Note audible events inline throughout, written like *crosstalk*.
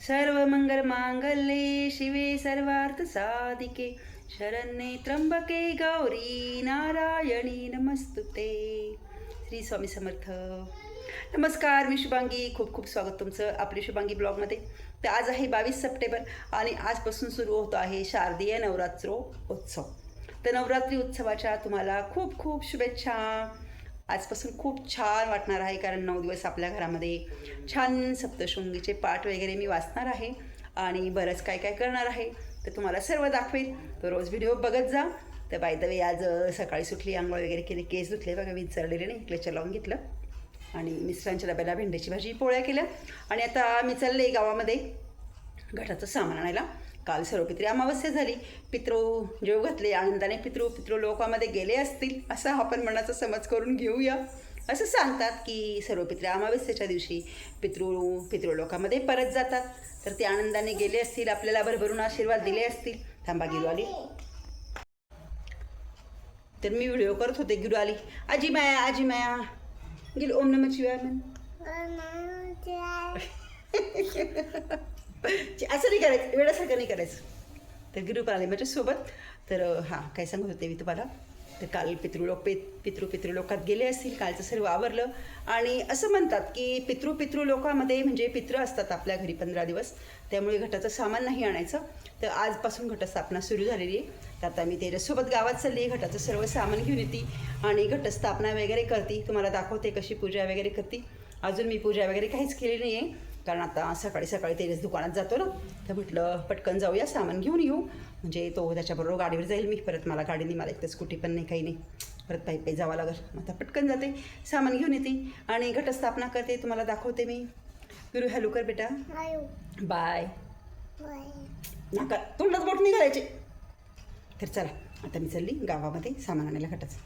सर्वमंगलमांगल्ये शिवे सर्वार्थसाधिके शरण्ये त्र्यंबके गौरी नारायणी नमस्तुते. श्री स्वामी समर्थ. नमस्कार मी शुभांगी. खूप खूप स्वागत तुमचं आपली शुभांगी ब्लॉगमध्ये. तर आज आहे बावीस सप्टेंबर आणि आजपासून सुरू होतो आहे शारदीय नवरात्रो उत्सव तर नवरात्री उत्सवाच्या तुम्हाला खूप खूप शुभेच्छा. आजपासून खूप छान वाटणार आहे कारण नऊ दिवस आपल्या घरामध्ये छान सप्तशृंगीचे पाठ वगैरे मी वाचणार आहे आणि बरंच काय काय करणार आहे तर तुम्हाला सर्व दाखवेल. तर रोज व्हिडिओ बघत जा. तर बाय द वे आज सकाळी सुटली आंघोळ वगैरे केली केस धुतले बघा विचारलेले नाही क्लेचर लावून घेतलं. आणि मिस्टरांच्या डब्याला भेंडीची भाजी पोळ्या केल्या. आणि आता मी चालले गावामध्ये घटाचं सामान आणायला. काल सर्वपित्री अमावस्या झाली. पितृ जेव घातले आनंदाने पितृ पितृ लोकामध्ये गेले असतील असा आपण मनाचा समज करून घेऊया. असं सांगतात की सर्वपित्री अमावस्येच्या दिवशी पितृ पितृलोकामध्ये परत जातात. तर ते आनंदाने गेले असतील आपल्याला भरभरून आशीर्वाद दिले असतील. थांबा गिरू आली तर मी व्हिडिओ करत होते गिरू आली आजी माया आजी माया. गिल ओम नम शिवाय. म्हण *laughs* असं नाही करायचं वेळासारखं नाही करायचं. तर गिरू आले माझ्यासोबत. तर हां काय सांगत होते मी तुम्हाला? तर काल पितृलोक पे पितृ पितृलोकात गेले असतील कालचं सर्व आवरलं. आणि असं म्हणतात की पितृ पितृलोकामध्ये म्हणजे पितृ असतात आपल्या घरी पंधरा दिवस. त्यामुळे घटाचं सामान नाही आणायचं. तर आजपासून घटस्थापना सुरू झालेली आहे. तर आता मी त्याच्यासोबत गावात चालली. घटाचं सर्व सामान घेऊन येते. आणि घटस्थापना वगैरे करते. तुम्हाला दाखवते कशी पूजा वगैरे करते. अजून मी पूजा वगैरे काहीच केली नाही आहे कारण आता सकाळी सकाळी तेच दुकानात जातो ना तर म्हटलं पटकन जाऊया सामान घेऊन येऊ. म्हणजे तो त्याच्याबरोबर गाडीवर जाईल मी परत मला गाडीने मला एक तर स्कूटी पण नाही काही नाही. परत पायी पायी जावं लागेल. आता पटकन जाते सामान घेऊन येते आणि घटस्थापना करते तुम्हाला दाखवते मी. गुरु हॅलो कर बेटा. बाय. नका तोंडात बोट नाही घालायचे. तर चला आता मी चालली गावामध्ये सामान आणायला घटाचं.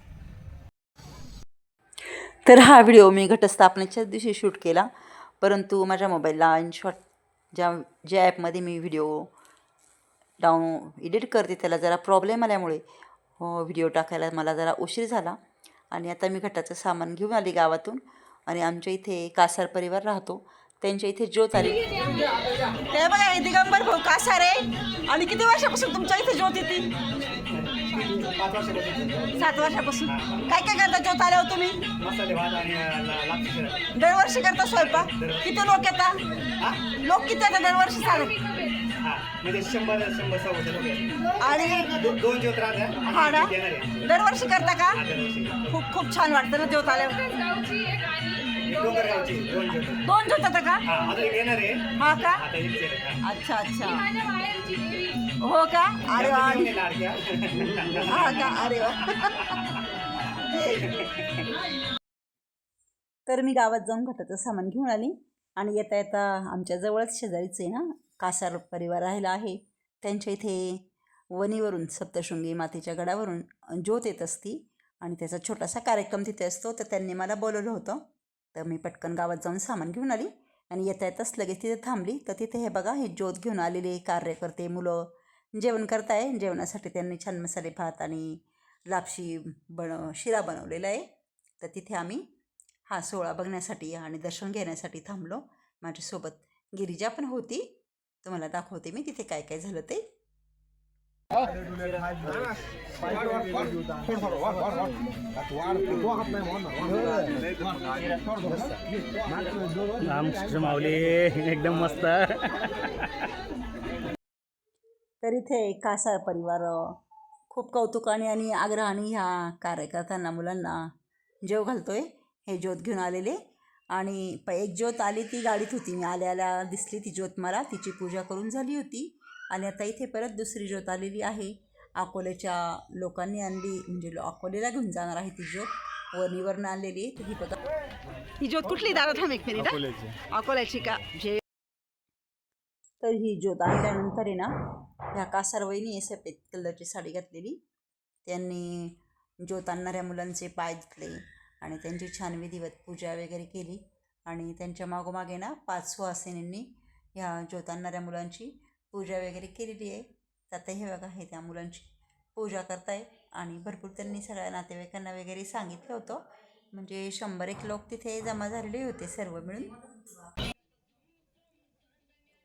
तर हा व्हिडिओ मी घटस्थापनेच्याच दिवशी शूट केला. परंतु माझ्या मोबाईलला इनशॉट ज्या ज्या ॲपमध्ये मी व्हिडिओ डाऊन एडिट करते त्याला जरा प्रॉब्लेम आल्यामुळे व्हिडिओ टाकायला मला जरा उशीर झाला. आणि आता मी घटाचं सामान घेऊन आली गावातून आणि आमच्या इथे कासार परिवार राहतो. त्यांच्या इथे ज्योत आली. ते बघा दिगंबर भाऊ कासार आहे. आणि किती वर्षापासून तुमच्या इथे ज्योत येते? सात वर्षापासून. काय काय करता ज्योत आल्यावर तुम्ही? मसाले भात आणि ला- लापशी शिरा. दरवर्षी करता स्वयंपाक? किती लोक येतात लोक किती येतात दरवर्षी सांग हा, म्हणजे शंभर शंभर सव्वाशे लोक आहेत. आणि दो- दोन हा ना? आहे. दरवर्षी करता का? हा, दरवर्षी. खूप खूप छान वाटतं ना ज्योत आल्यावर. डोंगरगावची दोन आता का? हा एक येणार आहे. हा का? आता एक येणार आहे. अच्छा अच्छा. हो का? अरे वा. हा का? अरे वा. तर मी गावात जाऊन घटाचं सामान घेऊन आली आणि येता येता आमच्या जवळच शेजारीच आहे ना कासार परिवार राहिला आहे. त्यांच्या इथे वणीवरून सप्तशृंगी मातेच्या गडावरून ज्योत येत असती आणि त्याचा छोटासा कार्यक्रम तिथे असतो तर त्यांनी मला बोलवलं होतं. तर मी पटकन गावात जाऊन सामान घेऊन आली आणि येता येताच लगेच तिथे थांबली. तर तिथे हे बघा हे ज्योत घेऊन आलेले कार्यकर्ते मुलं जेवण करताय. जेवणासाठी त्यांनी छान मसाले भात आणि लापशी बन शिरा बनवलेला आहे. तर तिथे आम्ही हा सोहळा बघण्यासाठी आणि दर्शन घेण्यासाठी थांबलो. माझ्यासोबत गिरिजा पण होती. तुम्हाला दाखवते मी तिथे काय काय झालं ते. रामकृष्ण माऊली एकदम मस्त. तर इथे कासार परिवार खूप कौतुकाने आणि आग्रहाने ह्या कार्यकर्त्यांना मुलांना जेव घालतोय हे ज्योत घेऊन आलेले. आणि प एक ज्योत आली ती गाडीत होती. मी आल्या आल्या दिसली ती ज्योत मला. तिची पूजा करून झाली होती. आणि आता इथे परत दुसरी ज्योत आलेली आहे. अकोल्याच्या लोकांनी आणली म्हणजे लो- अकोल्याला घेऊन जाणार आहे ती ज्योत. वणीवरनं आणलेली तर ही बघा. ही ज्योत कुठली? दादा थांब एक मिनिट अकोल्याची का? जे तर ही ज्योत आणल्यानंतर आहे ना ह्या कासारवईनी आहे सफेद कलरची साडी घातलेली. त्यांनी ज्योत आणणाऱ्या मुलांचे पाय धुतले आणि त्यांची छान विधिवत पूजा वगैरे केली. आणि त्यांच्या मागोमागे ना पाच सुहासिनींनी ह्या ज्योत आणणाऱ्या मुलांची पूजा वगैरे केलेली आहे. तर आता हे बघा हे त्या मुलांची पूजा करताय आणि भरपूर त्यांनी सगळ्या नातेवाईकांना वगैरे सांगितलं होतं. म्हणजे शंभर एक लोक तिथे जमा झालेले होते सर्व मिळून.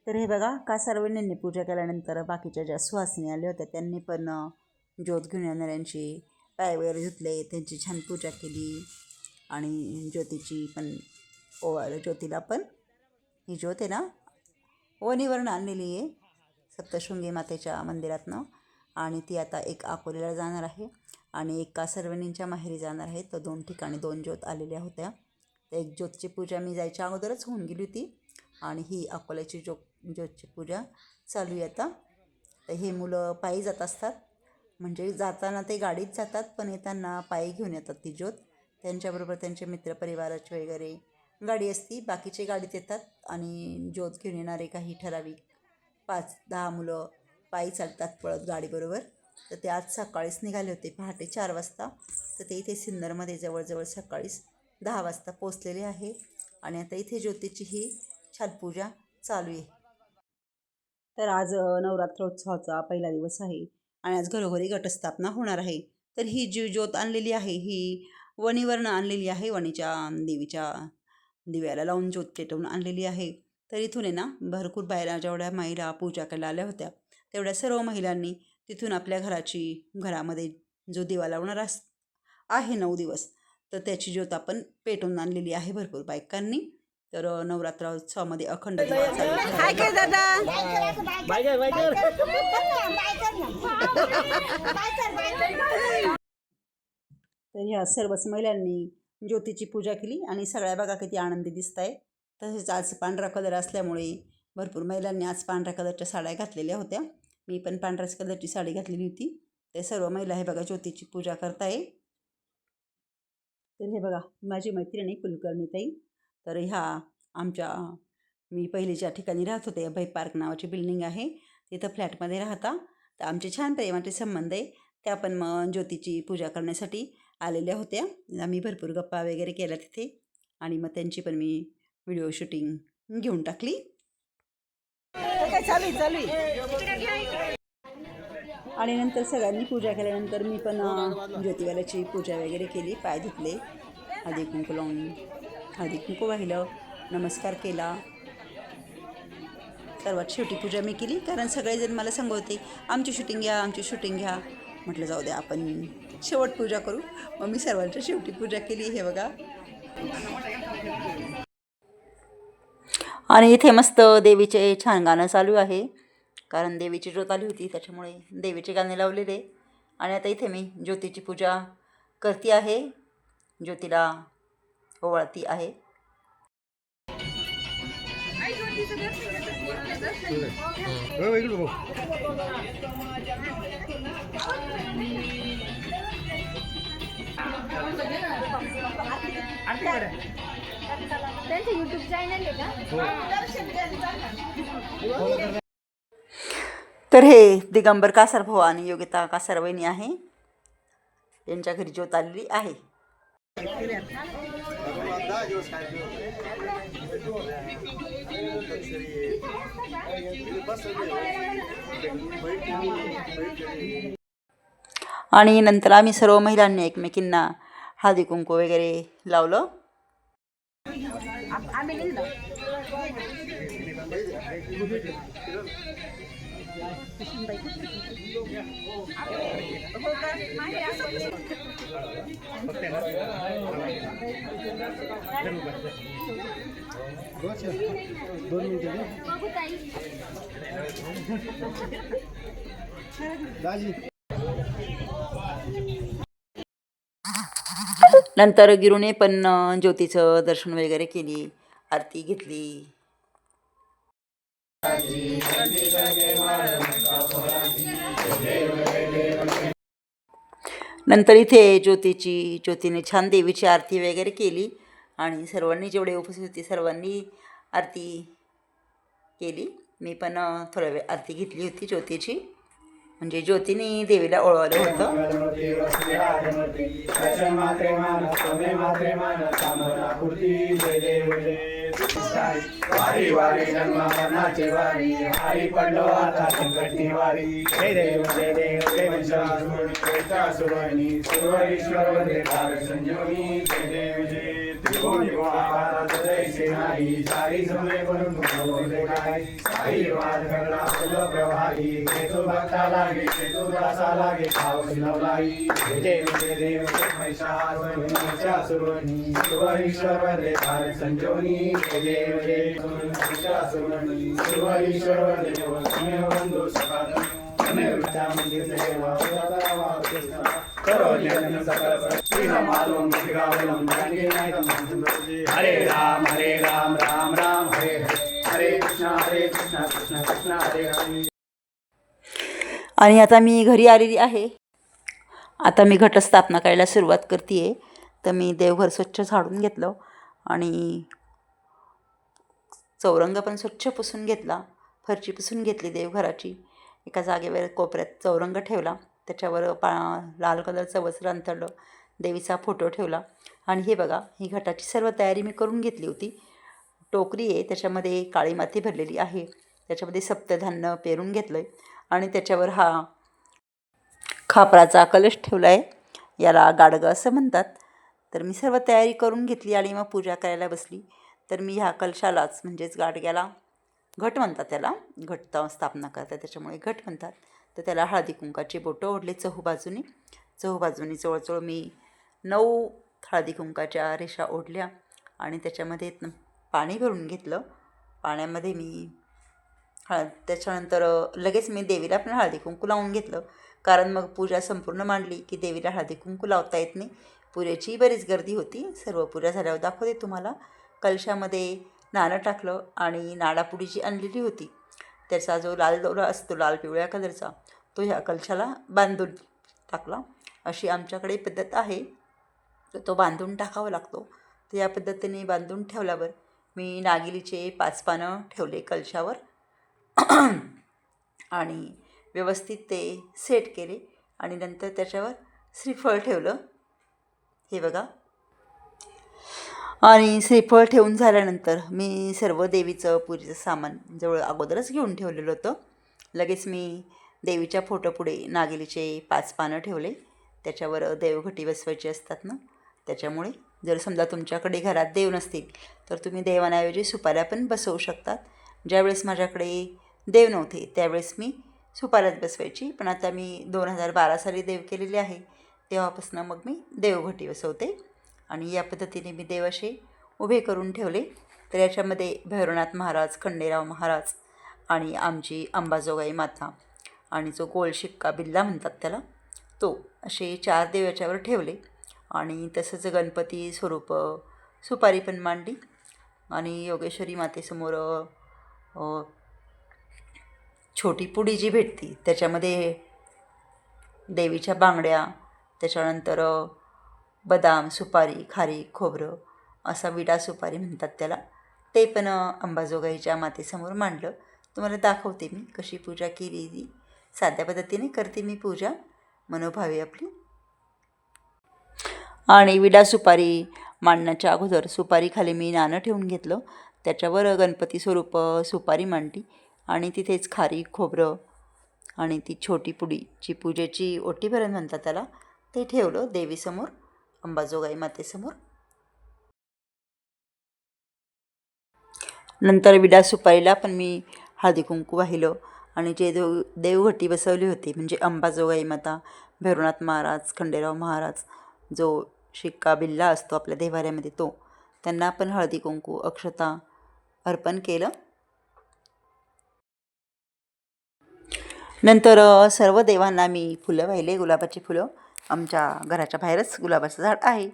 तर हे बघा का सर्वांनी पूजा केल्यानंतर बाकीच्या ज्या सुहासिनी आल्या होत्या त्यांनी पण ज्योत घेऊन येणाऱ्यांची पाय वगैरे धुतले त्यांची छान पूजा केली आणि ज्योतीची पण ओवाळ ज्योतीला पण ही ज्योत आहे ना वणीवरून आणलेली आहे सप्तशृंगी मातेच्या मंदिरातनं. आणि ती आता एक अकोल्याला जाणार आहे आणि एक कासरवणींच्या माहेरी जाणार आहे. तर दोन ठिकाणी दोन ज्योत आलेल्या होत्या. तर एक ज्योतची पूजा मी जायच्या अगोदरच होऊन गेली होती आणि ही अकोल्याची ज्योत ज्योतची पूजा चालू आहे आता. तर हे मुलं पायी जात असतात. म्हणजे जाताना ते गाडीत जातात पण येताना पायी घेऊन येतात ती ज्योत. त्यांच्याबरोबर त्यांचे मित्रपरिवाराची वगैरे गाडी असती. बाकीचे गाडीत येतात आणि ज्योत घेऊन येणारे काही ठराविक पाच दहा मुलं पायी चालतात पळत गाडीबरोबर. तर ते आज सकाळीच निघाले होते पहाटे चार वाजता. तर ते इथे सिन्नरमध्ये जवळजवळ सकाळीच दहा वाजता पोचलेले आहे. आणि आता इथे ज्योतीची ही छान पूजा चालू आहे. तर आज नवरात्रोत्सवाचा पहिला दिवस आहे आणि आज घरोघरी घटस्थापना होणार आहे. तर ही जी ज्योत आणलेली आहे ही वणीवरनं आणलेली आहे वणीच्या देवीच्या दिव्याला लावून ज्योत पेटवून आणलेली आहे. तर इथून आहे ना भरपूर बाहेर जेवढ्या महिला पूजा करायला आल्या होत्या तेवढ्या सर्व महिलांनी तिथून आपल्या घराची घरामध्ये जो दिवा लावणार अस आहे नऊ दिवस तर त्याची ज्योत आपण पेटवून आणलेली आहे भरपूर बायकांनी. तर अ, नवरात्रोत्सवामध्ये अखंड. तर ह्या सर्वच महिलांनी ज्योतीची पूजा केली आणि सगळ्या बघा किती आनंदी दिसत आहे तसेच आज पांढरा कलर असल्यामुळे भरपूर महिलांनी आज पांढऱ्या कलरच्या साड्या घातलेल्या होत्या. मी पण पांढऱ्याच कलरची साडी घातलेली होती. ते सर्व महिला हे बघा ज्योतीची पूजा करताय. तर हे बघा माझी मैत्रिणी कुलकर्णीताई. तर ह्या आमच्या मी पहिलीच्या ठिकाणी राहत होते अभय पार्क नावाची बिल्डिंग आहे तिथं फ्लॅटमध्ये राहता. तर आमचे छान प्रेमाचे संबंध आहे. त्या पण मग ज्योतीची पूजा करण्यासाठी आलेल्या होत्या. आम्ही भरपूर गप्पा वगैरे केल्या तिथे. आणि मग त्यांची पण मी व्हिडिओ शूटिंग घेऊन टाकली. आणि नंतर सगळ्यांनी पूजा केल्यानंतर मी पण अं, ज्योतिवाल्याची पूजा वगैरे केली पाय धुतले आधी कुंकू लावून. हळदी कुंकू वाहिलं नमस्कार केला. सर्वात शेवटी पूजा मी केली कारण सगळेजण मला सांगवते आमची शूटिंग घ्या आमची शूटिंग घ्या. म्हटलं जाऊ द्या आपण शेवट पूजा करू. मग मी सर्वांच्या शेवटी पूजा केली हे बघा. आणि इथे मस्त देवीचे छान गाणं चालू आहे कारण देवीची ज्योत आली होती त्याच्यामुळे देवीचे गाणे लावलेले. आणि आता इथे मी ज्योतीची पूजा करते आहे. ज्योतीला ओवाळती आहे. त्यांचं युट्यूब चॅनल आहे का? तर हे दिगंबर कासार भाऊ आणि योगिता कासार वहिनी आहे. यांच्या घरी ज्योत आलेली आहे. आणि नंतर आम्ही सर्व महिलांनी एकमेकींना हळदी कुंकू वगैरे लावलं. बघू दाजी नंतर गिरूने पण ज्योतीचं दर्शन वगैरे केली आरती घेतली. नंतर इथे ज्योतीची ज्योतीने छान देवीची आरती वगैरे केली. आणि सर्वांनी जेवढे उपस्थित होते सर्वांनी आरती केली मी पण थोडा वेळ आरती घेतली होती ज्योतीची म्हणजे ज्योतीने देवीला ओळवलं होतं वारी वारी जन्म वारी हरी पडलो आता वारी देव जय देव संजीवनी जय देव जय कोणी गोळाबारात जैसे नाही सारी जमे करून बोलले काय साई वाद करला फुल प्रवाही केतू भक्ता लागे केतू दासा लागे नवलाई देव संजोनी देव देव बंधू सकाळ मंदिर देवा करो जन सकल मालूम गावलम हरे राम हरे राम राम राम हरे हरे। हरे कृष्णा हरे कृष्णा हरे हरे आणि आता मी घरी आलेली आहे. आता मी घटस्थापना करायला सुरुवात करते आहे तर मी देवघर स्वच्छ झाडून घेतलं आणि चौरंग पण स्वच्छ पुसून घेतला. फरची पुसून घेतली देवघराची. एका जागेवर कोपऱ्यात चौरंग ठेवला. त्याच्यावर पा लाल कलरचं वस्त्र अंतरलं देवीचा फोटो ठेवला. आणि हे बघा ही घटाची सर्व तयारी मी करून घेतली होती. टोकरी आहे त्याच्यामध्ये काळी माती भरलेली आहे. त्याच्यामध्ये सप्तधान्य पेरून घेतलं आहे आणि त्याच्यावर हा खापराचा कलश ठेवला आहे याला गाडगं असं म्हणतात. तर मी सर्व तयारी करून घेतली आणि मग पूजा करायला बसली. तर मी ह्या कलशालाच म्हणजेच गाडग्याला घट म्हणतात त्याला. घट स्थापना करतात त्याच्यामुळे घट म्हणतात. तर त्याला हळदी कुंकाची बोटं ओढले चहू बाजूनी चहू बाजूनी जवळजवळ मी नऊ हळदी कुंकाच्या रेषा ओढल्या आणि त्याच्यामध्ये पाणी भरून घेतलं. पाण्यामध्ये मी हळद त्याच्यानंतर लगेच मी देवीला पण हळदी कुंकू लावून घेतलं. कारण मग पूजा संपूर्ण मांडली की देवीला हळदी कुंकू लावता येत नाही. पूजेची बरीच गर्दी होती. सर्व पूजा झाल्यावर दाखवते तुम्हाला. कलशामध्ये नाणं टाकलं आणि नाडापुडी जी आणलेली होती त्याचा जो लाल दोरा असतो लाल पिवळ्या कलरचा तो ह्या कलशाला बांधून टाकला. अशी आमच्याकडे पद्धत आहे. तर तो बांधून टाकावा लागतो. तर या पद्धतीने बांधून ठेवल्यावर मी नागिलीचे पाच पानं ठेवले कलशावर. आणि व्यवस्थित ते सेट केले आणि नंतर त्याच्यावर श्रीफळ ठेवलं. हे बघा. आणि श्रीफळ ठेवून झाल्यानंतर मी सर्व देवीचं पूजेचं सामान जवळ अगोदरच घेऊन ठेवलेलं होतं. लगेच मी देवीच्या फोटोपुढे नागिलीचे पाच पानं ठेवले. त्याच्यावर देवघटी बसवायची असतात ना? त्याच्यामुळे जर समजा तुमच्याकडे घरात देव नसतील तर तुम्ही देवांऐवजी सुपाऱ्या पण बसवू शकतात. ज्यावेळेस माझ्याकडे देव नव्हते त्यावेळेस मी सुपाऱ्यात बसवायची. पण आता मी दोन हजार बारा साली देव केलेले आहे तेव्हापासून मग मी देवघटी बसवते. आणि या पद्धतीने मी देव असे उभे करून ठेवले. तर याच्यामध्ये भैरवनाथ महाराज खंडेराव महाराज आणि आमची अंबाजोगाई माता आणि जो गोल शिक्का बिल्ला म्हणतात त्याला तो असे चार देव याच्यावर ठेवले. आणि तसंच गणपती स्वरूप सुपारी पण मांडली. आणि योगेश्वरी मातेसमोर छोटी पुडी जी भेटती त्याच्यामध्ये देवीच्या बांगड्या त्याच्यानंतर बदाम सुपारी खारी खोबरं असा विडा सुपारी म्हणतात त्याला. ते पण अंबाजोगाईच्या मातेसमोर मांडलं. तुम्हाला दाखवते मी कशी पूजा केली ती. साध्या पद्धतीने करते मी पूजा. मनोभावी आपली. आणि विडा सुपारी मांडण्याच्या अगोदर सुपारीखाली मी नाणं ठेवून घेतलं. त्याच्यावर गणपती स्वरूप सुपारी मांडली आणि तिथेच खारी खोबरं आणि ती छोटी पुडी जी पूजेची ओटीभरण म्हणतात त्याला ते ठेवलं देवीसमोर अंबाजोगाई मातेसमोर. नंतर विडा सुपारीला पण मी हळदी कुंकू वाहिलं आणि जे देव देवघटी बसवली होती म्हणजे अंबाजोगाई माता भैरवनाथ महाराज खंडेराव महाराज जो शिक्का बिल्ला असतो आपल्या देवाऱ्यामध्ये तो. त्यांना पण हळदी कुंकू अक्षता अर्पण केलं. नंतर सर्व देवांना मी फुलं वाहिले गुलाबाची फुलं. आमच्या घराच्या बाहेरच गुलाबाचं झाड आहे.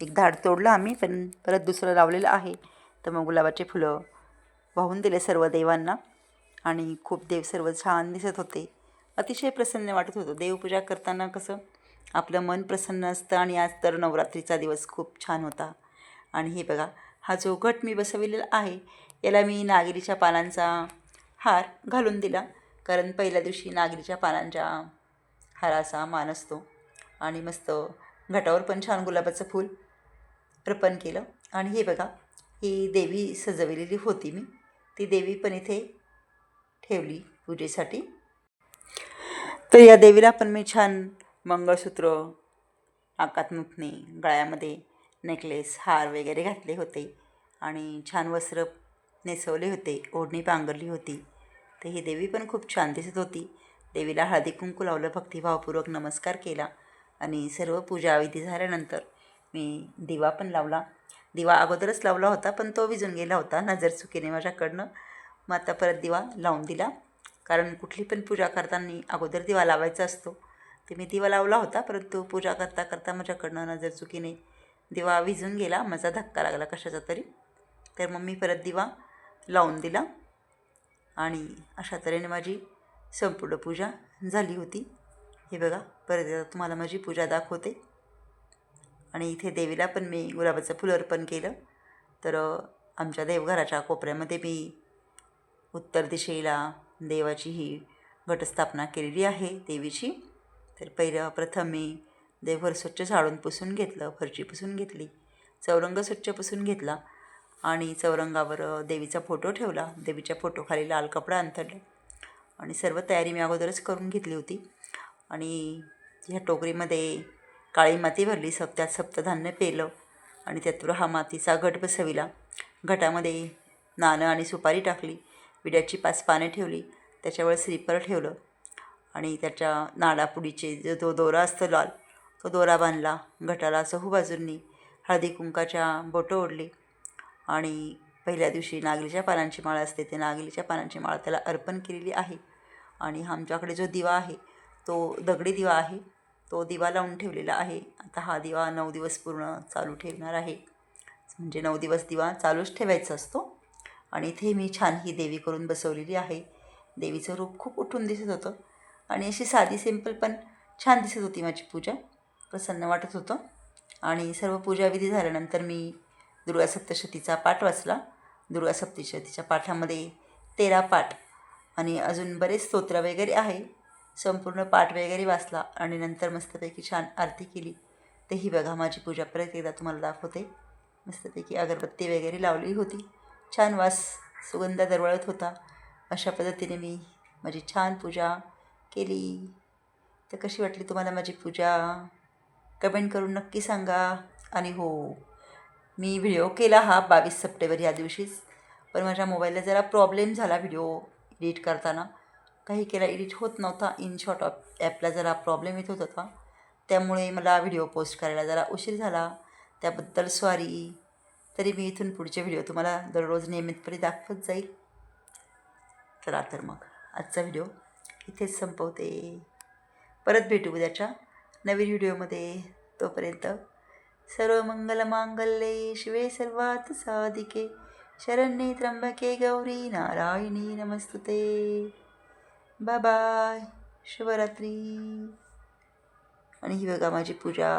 एक झाड तोडलं आम्ही पण परत दुसरं लावलेलं आहे. तर मग गुलाबाचे फुलं वाहून दिले सर्व देवांना. आणि खूप देव सर्व छान दिसत होते. अतिशय प्रसन्न वाटत होतं. देवपूजा करताना कसं आपलं मन प्रसन्न असतं आणि आज तर नवरात्रीचा दिवस खूप छान होता. आणि हे बघा हा जो घट मी बसविलेला आहे याला मी नागिरीच्या पानांचा हार घालून दिला. कारण पहिल्या दिवशी नागरीच्या पानांच्या हाराचा मान असतो. आणि मस्त घटावर पण छान गुलाबाचं फूल अर्पण केलं. आणि हे बघा ही देवी सजवलेली होती मी. ती देवी पण इथे ठेवली पूजेसाठी. तर या देवीला पण मी छान मंगळसूत्र आकात मुठणे गळ्यामध्ये नेकलेस हार वगैरे घातले होते आणि छान वस्त्र नेसवले होते ओढणी पांघरली होती. तर ही देवी पण खूप छान दिसत होती. देवीला हळदी कुंकू लावलं भक्तिभावपूर्वक नमस्कार केला आणि सर्व पूजाविधी झाल्यानंतर मी दिवा पण लावला. दिवा अगोदरच लावला होता पण तो विजून गेला होता नजर चुकीने माझ्याकडनं. मग आता परत दिवा लावून दिला. कारण कुठली पण पूजा करताना अगोदर दिवा लावायचा असतो. ते मी दिवा लावला होता परंतु पूजा करता करता माझ्याकडनं नजर चुकीने दिवा विझून गेला माझा धक्का लागला कशाचा तरी. तर मग मी परत दिवा लावून दिला आणि अशा तऱ्हेने माझी संपूर्ण पूजा झाली होती. हे बघा परत एकदा तुम्हाला माझी पूजा दाखवते. आणि इथे देवीला पण मी गुलाबाचं फुलं अर्पण केलं. तर आमच्या देवघराच्या कोपऱ्यामध्ये मी उत्तर दिशेला देवाची ही घटस्थापना केलेली आहे देवीची. तर पहिलं प्रथम मी देवघर स्वच्छ झाडून पुसून घेतलं फरची पुसून घेतली चौरंग स्वच्छ पुसून घेतला आणि चौरंगावर देवीचा फोटो ठेवला. देवीच्या फोटोखाली लाल कपडा अंतरला आणि सर्व तयारी मी अगोदरच करून घेतली होती. आणि ह्या टोकरीमध्ये काळी माती भरली सप त्यात सप्तधान्य पेलं आणि त्यातून हा मातीचा घट बसविला. घटामध्ये नाणं आणि सुपारी टाकली विड्याची पाच पाने ठेवली त्याच्यावर स्लीपर ठेवलं आणि त्याच्या नाडापुडीचे जो तो दोरा असतो लाल तो दोरा बांधला घटाला चहू बाजूंनी हळदी कुंकाच्या बोटं ओढली आणि पहिल्या दिवशी नागलीच्या पानांची माळ असते ते नागलीच्या पानांची माळ त्याला अर्पण केलेली आहे. आणि आमच्याकडे जो दिवा आहे तो दगडी दिवा आहे तो दिवा लावून ठेवलेला आहे. आता हा दिवा नऊ दिवस पूर्ण चालू ठेवणार आहे. म्हणजे नऊ दिवस दिवा चालूच ठेवायचा असतो. आणि इथे मी छान ही देवी करून बसवलेली आहे. देवीचं रूप खूप उठून दिसत होतं. आणि अशी साधी सिंपल पण छान दिसत होती माझी पूजा. प्रसन्न वाटत होतं. आणि सर्व पूजाविधी झाल्यानंतर मी दुर्गा सप्तशतीचा पाठ वाचला. दुर्गा सप्तशतीच्या पाठामध्ये तेरा पाठ आणि अजून बरेच स्तोत्र वगैरे आहे. संपूर्ण पाठ वगैरे वाचला आणि नंतर मस्तपैकी छान आरती केली. तेही बघा माझी पूजा परत एकदा तुम्हाला दाखवते. मस्तपैकी अगरबत्ती वगैरे लावली होती. छान वास सुगंध दरवळत होता. अशा पद्धतीने मी माझी छान पूजा केली. तर कशी वाटली तुम्हाला माझी पूजा? कमेंट करून नक्की सांगा. आणि हो मी व्हिडिओ केला हा बावीस सप्टेंबर या दिवशीच. पण माझ्या मोबाईलला जरा प्रॉब्लेम झाला व्हिडिओ एडिट करताना. काही केला एडिट होत नव्हता. इन शॉर्ट ऑफ ॲपला जरा प्रॉब्लेम येत होत होता. त्यामुळे मला व्हिडिओ पोस्ट करायला जरा उशीर झाला. त्याबद्दल सॉरी तरी मी इथून पुढचे व्हिडिओ तुम्हाला दररोज नियमितपणे दाखवत जाईल. चला तर मग आजचा व्हिडिओ इथेच संपवते. परत भेटू उद्याच्या नवीन व्हिडिओमध्ये. तोपर्यंत सर्व मंगलमांगल्ये शिवे सर्वात साधिके. शरण्ये त्र्यंबके गौरी नारायणी नमस्तुते. बाय बाय शुभरात्री. आणि ही बघा माझी पूजा.